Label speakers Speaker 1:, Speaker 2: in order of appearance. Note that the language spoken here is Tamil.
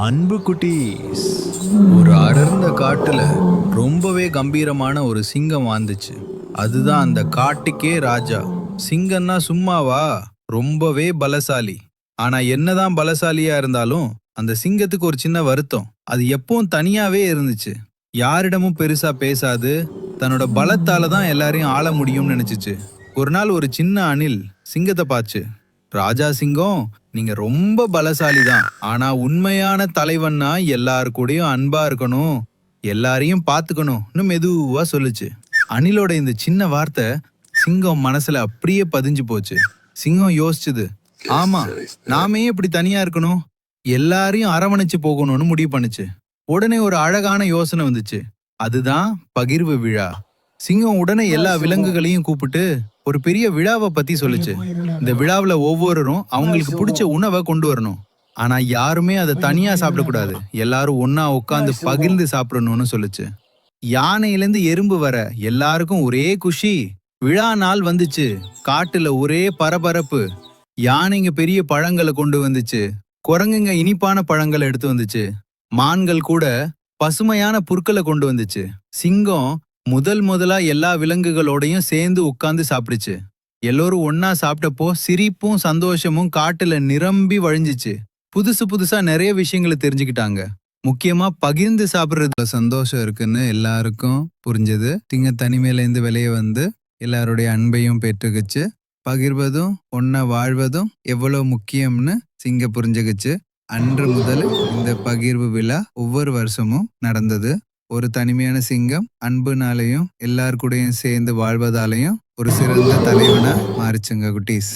Speaker 1: அன்பு குட்டீஸ். ஒரு அடர்ந்த காட்டுல ரொம்பவே கம்பீரமான ஒரு சிங்கம் வாழ்ந்துச்சு. அதுதான் அந்த காட்டுக்கே ராஜா. சிங்கம்னா சும்மாவா? ரொம்பவே பலசாலி. ஆனா என்னதான் பலசாலியா இருந்தாலும் அந்த சிங்கத்துக்கு ஒரு சின்ன வருத்தம். அது எப்பவும் தனியாவே இருந்துச்சு. யாரிடமும் பெருசா பேசாது. தன்னோட பலத்தால தான் எல்லாரையும் ஆள முடியும்னு நினைச்சிச்சு. ஒரு நாள் ஒரு சின்ன அணில் சிங்கத்தை பாச்சு ராஜா சிங்கம் நீங்க ரொம்ப பலசாலி தான் ஆனா உண்மையான தலைவன்னா எல்லாரு கூடயும் அன்பா இருக்கணும். எல்லாரையும் பாத்துக்கணும்னு மெதுவா சொல்லுச்சு. அணிலோட இந்த சின்ன வார்த்தை சிங்கம் மனசுல அப்படியே பதிஞ்சு போச்சு. சிங்கம் யோசிச்சுது ஆமா நாமே இப்படி தனியா இருக்கணும். எல்லாரையும் அரவணைச்சு போகணும்னு முடிவு பண்ணுச்சு. உடனே ஒரு அழகான யோசனை வந்துச்சு. அதுதான் பகிர்வு விழா. சிங்கம் உடனே எல்லா விலங்குகளையும் கூப்பிட்டு ஒரு பெரிய விழாவை பத்தி சொல்லுச்சு. இந்த விழாவுல ஒவ்வொருவரும் அவங்களுக்கு பிடிச்ச உணவை கொண்டு வரணும். ஆனா யாருமே அதை தனியா சாப்பிடக்கூடாது. எல்லாரும் ஒன்னா உட்காந்து பகிர்ந்து சாப்பிடணும்னு சொல்லுச்சு. யானையிலேருந்து எறும்பு வர எல்லாருக்கும் ஒரே குஷி. விழா நாள் வந்துச்சு. காட்டுல ஒரே பரபரப்பு. யானைங்க பெரிய பழங்களை கொண்டு வந்துச்சு. குரங்குங்க இனிப்பான பழங்களை எடுத்து வந்துச்சு. மான்கள் கூட பசுமையான புற்களை கொண்டு வந்துச்சு. சிங்கம் முதல் முதலா எல்லா விலங்குகளோடையும் சேர்ந்து உட்கார்ந்து சாப்பிடுச்சு. எல்லோரும் ஒன்னா சாப்பிட்டப்போ சிரிப்பும் சந்தோஷமும் காட்டுல நிரம்பி வழிஞ்சிச்சு. புதுசு புதுசா நிறைய விஷயங்களை தெரிஞ்சுக்கிட்டாங்க. முக்கியமா பகிர்ந்து சாப்பிடுறதுல சந்தோஷம் இருக்குன்னு எல்லாருக்கும் புரிஞ்சது. திங்க தனிமையில இருந்து வெளியே வந்து எல்லாருடைய அன்பையும் பெற்றுக்குச்சு. பகிர்வதும் ஒன்னா வாழ்வதும் எவ்வளவு முக்கியம்னு சிங்க புரிஞ்சுக்கிச்சு. அன்று முதல் இந்த பகிர்வு விழா ஒவ்வொரு வருஷமும் நடந்தது. ஒரு தனிமையான சிங்கம் அன்புனாலையும் எல்லார் கூடயும் சேர்ந்து வாழ்வதாலையும் ஒரு சிறந்த தலைவனா மாறிச்சுங்க குட்டீஸ்.